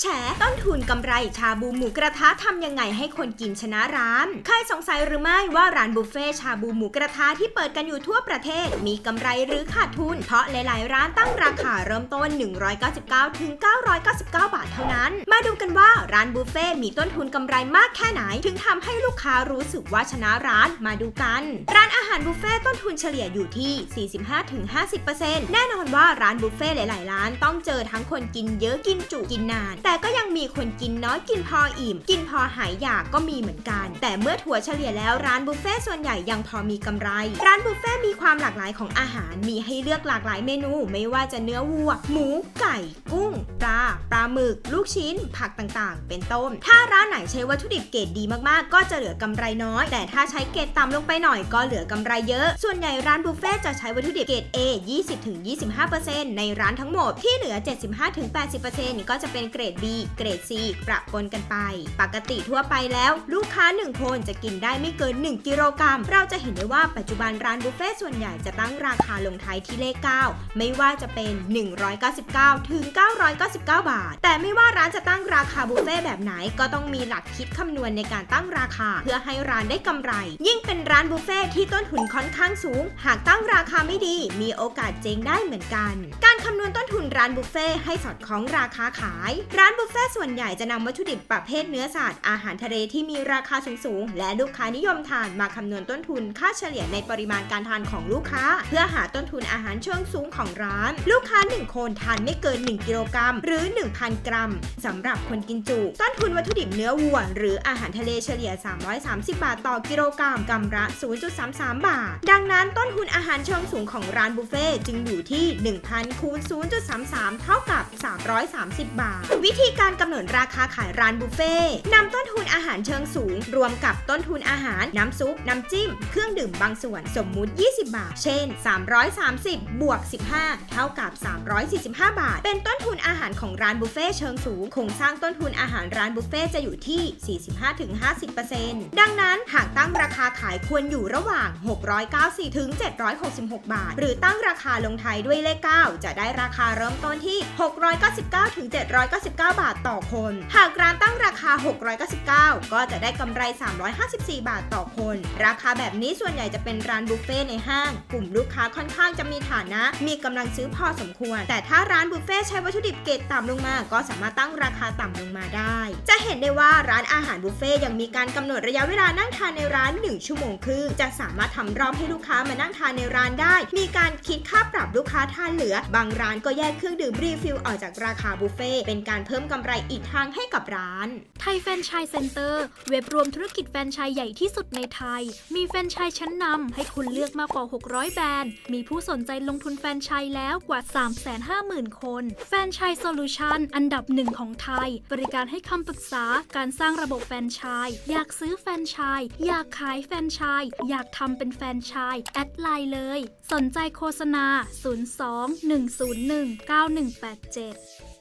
แฉต้นทุนกำไรชาบูหมูกระทะทำยังไงให้คนกินชนะร้านใครสงสัยหรือไม่ว่าร้านบุฟเฟ่ชาบูหมูกระทะที่เปิดกันอยู่ทั่วประเทศ มีกำไรหรือขาดทุน เพราะหลาย ๆ ร้านตั้งราคาเริ่มต้น 199 ถึง 999 บาทเท่านั้น มาดูกันว่าร้านบุฟเฟ่มีต้นทุนกำไรมากแค่ไหน ถึงทำให้ลูกค้ารู้สึกว่าชนะร้านมาดูกัน ร้านอาหารบุฟเฟ่ต้นทุนเฉลี่ยอยู่ที่ 45-50%แน่นอนว่าร้านบุฟเฟ่หลาย ๆ ร้านต้องเจอทั้งคนกินเยอะกินจุกินนาน แต่ก็ยังมีคนกินน้อยกินพออิ่ม กินพอหายอยากก็มีเหมือนกัน แต่เมื่อถั่วเฉลี่ยแล้วร้านบุฟเฟ่ส่วนใหญ่ยังพอมีกำไร ร้านบุฟเฟ่มีความหลากหลายของอาหารมีให้เลือกหลากหลายเมนู ไม่ว่าจะเนื้อวัว หมู ไก่ กุ้งปลาปลาหมึก ลูกชิ้นผักต่างๆ เป็นต้น ถ้าร้านไหนใช้วัตถุดิบเกรดดีมากๆ ก็จะเหลือกำไรน้อย แต่ถ้าใช้เกรดต่ำลงไปหน่อยก็เหลือกำไรเยอะ ส่วนใหญ่ร้านบุฟเฟ่จะใช้วัตถุดิบเกรด A 20-25%ในร้านทั้งหมด ที่เหลือ 75-80%ก็จะเป็นเกรด B เกรด C ประปนกันไป ปกติทั่วไปแล้ว ลูกค้า 1 คนจะกินได้ไม่เกิน 1 กิโลกรัม เราจะเห็นได้ว่าปัจจุบันร้านบุฟเฟ่ส่วนใหญ่จะตั้งราคาลงท้ายที่เลข 9 ไม่ว่าจะเป็น 199 ถึง 999 บาท แต่ไม่ว่าร้านจะตั้ง้งราคาบุฟเฟ่แบบไหนก็ต้องมีหลักคิดคำนวณในการตั้งราคา เพื่อให้ร้านได้กำไร ยิ่งเป็นร้านบุฟเฟ่ที่ต้นทุนค่อนข้างสูง หากตั้งราคาไม่ดี มีโอกาสเจ๊งได้เหมือนกัน การ คำนวณต้นทุนร้านบุฟเฟ่ให้สอดคล้องราคาขาย ร้านบุฟเฟ่ส่วนใหญ่จะนำวัตถุดิบประเภทเนื้อสัตว์อาหารทะเลที่มีราคาสูงๆและลูกค้านิยมทานมาคำนวณต้นทุนค่าเฉลี่ยในปริมาณการทานของลูกค้า เพื่อหาต้นทุนอาหารเชิงสูงของร้าน ลูกค้า 1 คนทานไม่เกิน 1 กิโลกรัม หรือ 1,000 กรัมสำหรับคนกินจุ ต้นทุนวัตถุดิบเนื้อวัว หรืออาหารทะเลเฉลี่ย 330 บาทต่อกิโลกรัมกำละ 0.33 บาท ดังนั้นต้นทุนอาหารเชิงสูงของร้านบุฟเฟ่จึงอยู่ที่ 1,000คูณ0.33 เท่ากับ 330 บาท วิธีการกำหนดราคาขายร้านบุฟเฟ่นำต้นทุนอาหารเชิงสูง รวมกับต้นทุนอาหาร น้ำซุป น้ำจิ้ม เครื่องดื่มบางส่วนสมมุติ 20 บาท เช่น 330 บวก 15 เท่ากับ 345 บาท เป็นต้นทุนอาหารของร้านบุฟเฟ่เชิงสูงโครงสร้างต้นทุนอาหารร้านบุฟเฟ่จะอยู่ที่ 45-50%ดังนั้นหากตั้งราคาขายควรอยู่ระหว่าง 694-766 บาท หรือตั้งราคาลงไทยด้วยเลข 9 จะได้ราคาเริ่มต้นที่ 699-799 บาทต่อคน หากร้านตั้งราคา 699 ก็จะได้กำไร 354 บาทต่อคน ราคาแบบนี้ส่วนใหญ่จะเป็นร้านบุฟเฟ่ในห้าง กลุ่มลูกค้าค่อนข้างจะมีฐานะ มีกำลังซื้อพอสมควร แต่ถ้าร้านบุฟเฟ่ใช้วัตถุดิบเกรดต่ำลงมา ก็สามารถตั้งราคาต่ำลงมาได้ จะเห็นได้ว่าร้านอาหารบุฟเฟ่ยังมีการกำหนดระยะเวลานั่งทานในร้าน 1 ชั่วโมงครึ่งจะสามารถทำรอบให้ลูกค้ามานั่งทานในร้านได้ มีการคิดค่าปรับลูกค้าทานเหลือบางร้านก็แยกเครื่องดื่มรีฟิลออกจากราคาบุฟเฟ่เป็นการเพิ่มกำไรอีกทางให้กับร้าน ไทยแฟนชส์เซ็นเตอร์ เว็บรวมธุรกิจแฟนชส์ใหญ่ที่สุดในไทย มีแฟนชส์ชั้นนำให้คุณเลือกมากกว่า 600 แบรนด์ มีผู้สนใจลงทุนแฟนชส์แล้วกว่า 350,000 คน แฟนชส์โซลูชันอันดับหนึ่งของไทย บริการให้คำปรึกษาการสร้างระบบแฟนชส์อยากซื้อแฟนชส์อยากขายแฟนชส์อยากทำเป็นแฟนชส์แอดไลน์เลย สนใจโฆษณา 02 101 9187